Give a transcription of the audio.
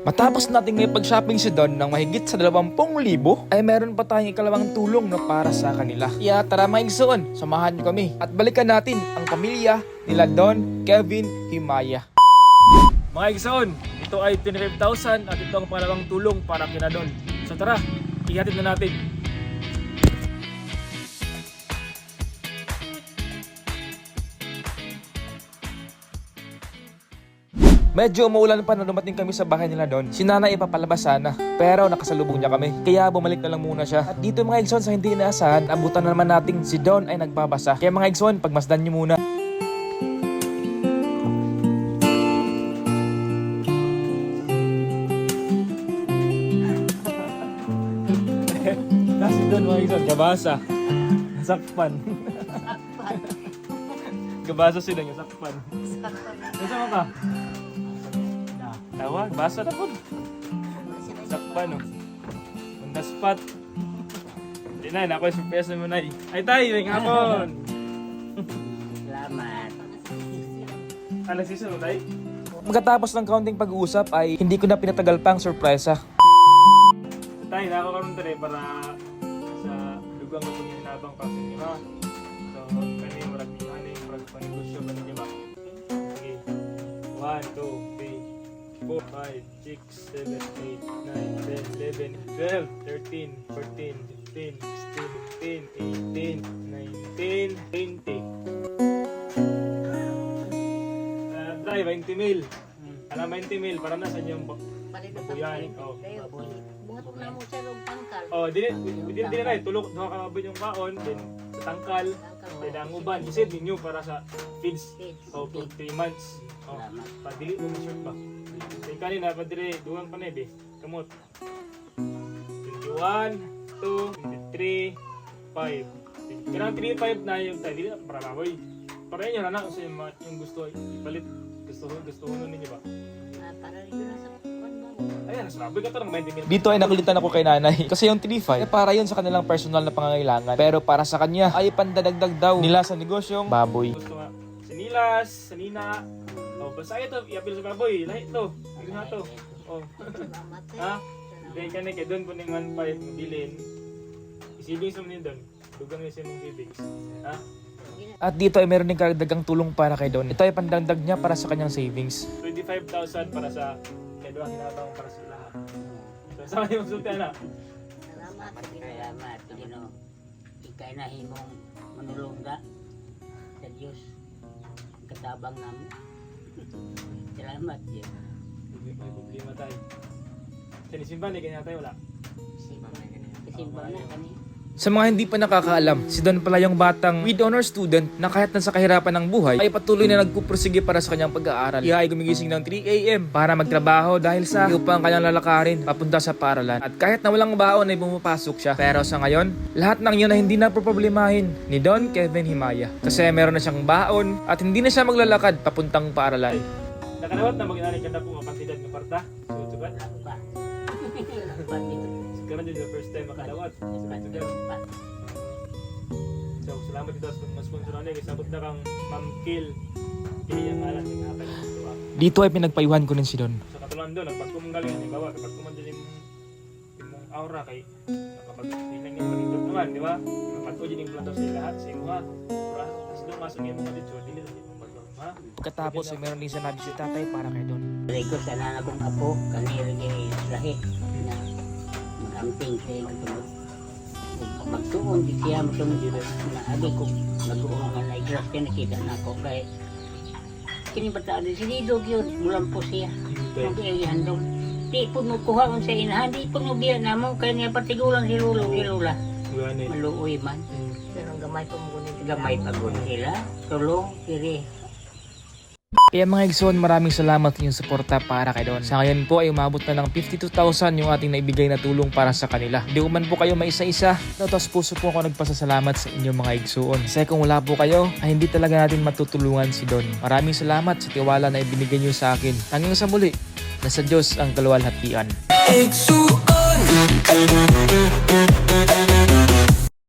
Matapos nating may pag-shopping si Don ng mahigit sa 20,000, ay meron pa tayong ikalawang tulong no para sa kanila. Kaya tara mga igsoon, samahan niyo kami at balikan natin ang pamilya nila Don, Kevin, Himaya. Mga igsoon, ito ay 25,000 at ito ang pangalawang tulong para kina Don. So tara, ihatid na natin. Medyo umuulan pa na dumating kami sa bahay nila doon. Si nanay ipapalabas sana. Pero nakasalubong niya kami. Kaya bumalik na lang muna siya. At dito mga Igson sa hindi inaasahan, abutan na naman nating si Don ay nagbabasa. Kaya mga Igson, pagmasdan niyo muna. Kasi doon mga Igson, kabasa. Sakpan. kabasa sila yung sakpan. Nasaan ka? Tawag, basa na po. Sakpan, no? On the spot. Hindi na, naku, surprise mo na eh. Ay, tayo, may hapon. Salamat. Ano si mo, tayo? Pagkatapos ng kaunting pag-uusap ay hindi ko na pinatagal pa ang sorpresa. Tayo, nakakaroon tayo para sa lugang ko yung hinabang pa sa inyo. So, kani mo lang yung ano yung pag panegosyo ba ninyo ba? Sige. 1, 2, 3, 4, 5, 6, 7, 8, 9, 10, 11, 12, 13, 14, 15, 16, 17, 18, 19, 20. Uh, try, 20 mil. Alam, 20 mil para na sa inyong babuyan. Oh. Buhat mo na mo sa loob tangkal. Oh, dili dili dili na tulok duha ka mabot yung kaon, then sa tangkal, then ang uban isid ninyo para sa feeds. Oh, for 3 months. Oh, Salamat. pa dili mo short ba. Kay kanina pa dire dugang pa na be. Kamot. 21, 2, 23, 5. Kanang 3, 5 na yung tayo. Dili na para baboy. Para inyo na na sa yung, yung gusto ipalit. Gusto gusto ninyo ba? Ah, Para rin na sa kwan mo. Ayan, sabi ka to ng 20 mil. Dito ay nakulitan ako kay nanay. Kasi yung 3-5, eh, para yun sa kanilang personal na pangangailangan. Pero para sa kanya, ay pandadagdag daw nila sa negosyong baboy. Gusto nga, sinilas, sanina. O, basta ito, i-apil sa baboy. Lahat to. Ito nga to. O, Salamat eh. ha? Kaya ka na kay doon po ng 1.5 bilhin. Isibing sa mga doon. Dugang niya siya ng savings. Ha? At dito ay meron din karagdagang tulong para kay Don. Ito ay pandagdag niya para sa kanyang savings. 25,000 para sa kay Don, hinatawang para sa lahat. So, sa kanyang sultan na. Salamat. Salamat, Panginoon. Ikay na himong manulungga sa Diyos. Katabang namin. Salamat, Diyos. May problema tayo. Sinisimba ni kanya tayo wala. Kasimba na kami. Sa mga hindi pa nakakaalam, si Don pala yung batang with honor student na kahit nasa kahirapan ng buhay ay patuloy na nagpupursige para sa kanyang pag-aaral. Iha ay gumigising ng 3 a.m. para magtrabaho dahil sa upang kanyang lalakarin papunta sa paralan. At kahit na walang baon ay bumapasok siya. Pero sa ngayon, lahat ng yun ay hindi na problemahin ni Don Kevin Himaya. Kasi meron na siyang baon at hindi na siya maglalakad papuntang paralan. Nakalawat na mag-inari ka na po mapantidad ng parta. Susugat. Din the first time makalawat. So, salamat dito sa mga sponsor na kasi sabot na kang Ma'am Kill. Hindi yung alam ng tuwa. Dito ay pinagpayuhan ko rin si Don. Sa katulad doon, pag kumanggaling, halimbawa, kapag kumandaling yung aura kay kapag hinang yung naman, di ba? Kapag ko yung plato sa lahat, sa imo ha. Ura, tapos doon masang yung mga dito, dili na yung mga ha? Pagkatapos ay meron din sinabi si tatay para kay Don. Rigo sa nana kong apo, kami rin lahi na magamping sa katulog. Magtuon di siya matungod na agi ko nag-uong nga naiglas ka nakita na ako kay kini bata din sinidog yun mulang po siya. Kung kaya handong di po mo kuha mo sa inahan di po mo biya na mo kaya niya patigulang si Lolo si Gani. maluoy man. Pero ang gamay pa mo gamay pagod sila tulong kiri Kaya mga Igsoon, maraming salamat sa inyong suporta para kay Don. Sa ngayon po ay umabot na ng 52,000 yung ating naibigay na tulong para sa kanila. Hindi ko man po kayo maisa-isa, natas puso po ako nagpasasalamat sa inyong mga Igsoon. Kasi kung wala po kayo, ay hindi talaga natin matutulungan si Don. Maraming salamat sa tiwala na ibinigay niyo sa akin. Hanggang sa muli, nasa Diyos ang kaluwalhatian. Igsuon